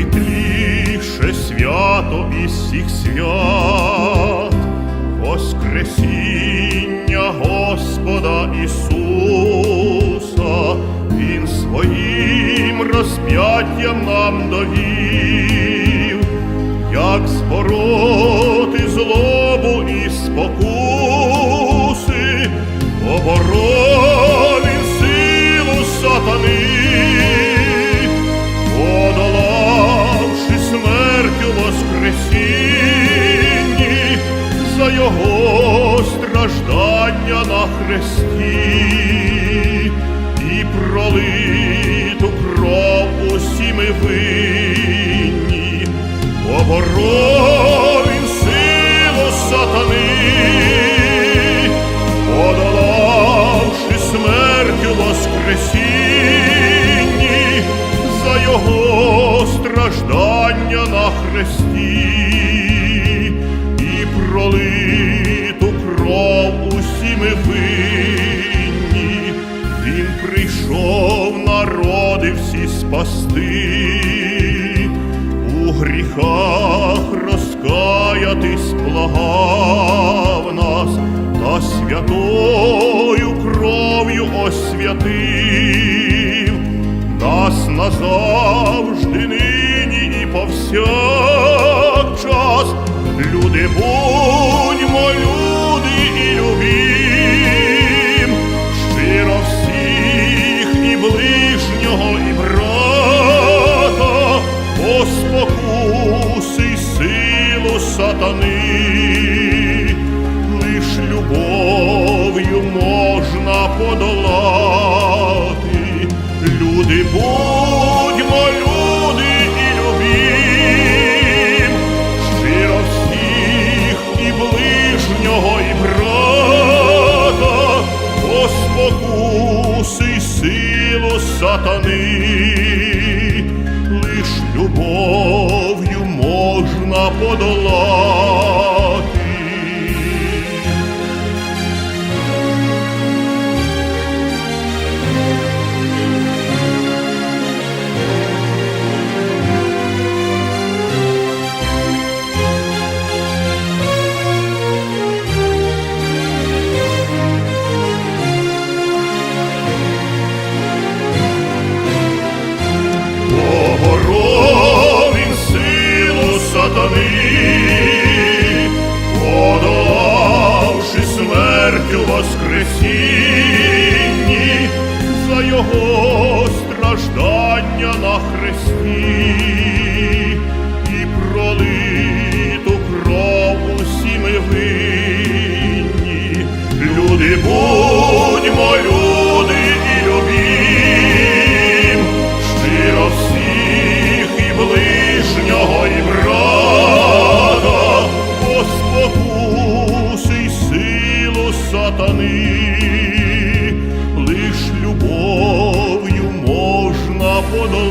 світліше свято із всіх свят, Воскресіння Господа Ісуса, Він своїм розп'яттям нам довів, як збороти злобу і спокою. Хресті і пролиту кров усі ми винні, поборов він силу сатани, подолавши смертю воскресінні, за його страждання на хресті. І пролиту кров ми винні, він прийшов народи всі спасти, у гріхах розкаятись благав нас та святою кров'ю освятив. Нас назавжди нині і повсякчас. Сатани, лиш любов'ю можна подолати. Люди будьмо, люди і любім, щиро всіх і ближнього, і брата, о спокуси й силу сатани, лиш любов'ю можна Христі і пролиту кров усі ми винні. Люди будьмо, люди і любім, щиро всіх і ближнього, і брата, поспокуси й силу сатани, лиш любов'ю можна подолати.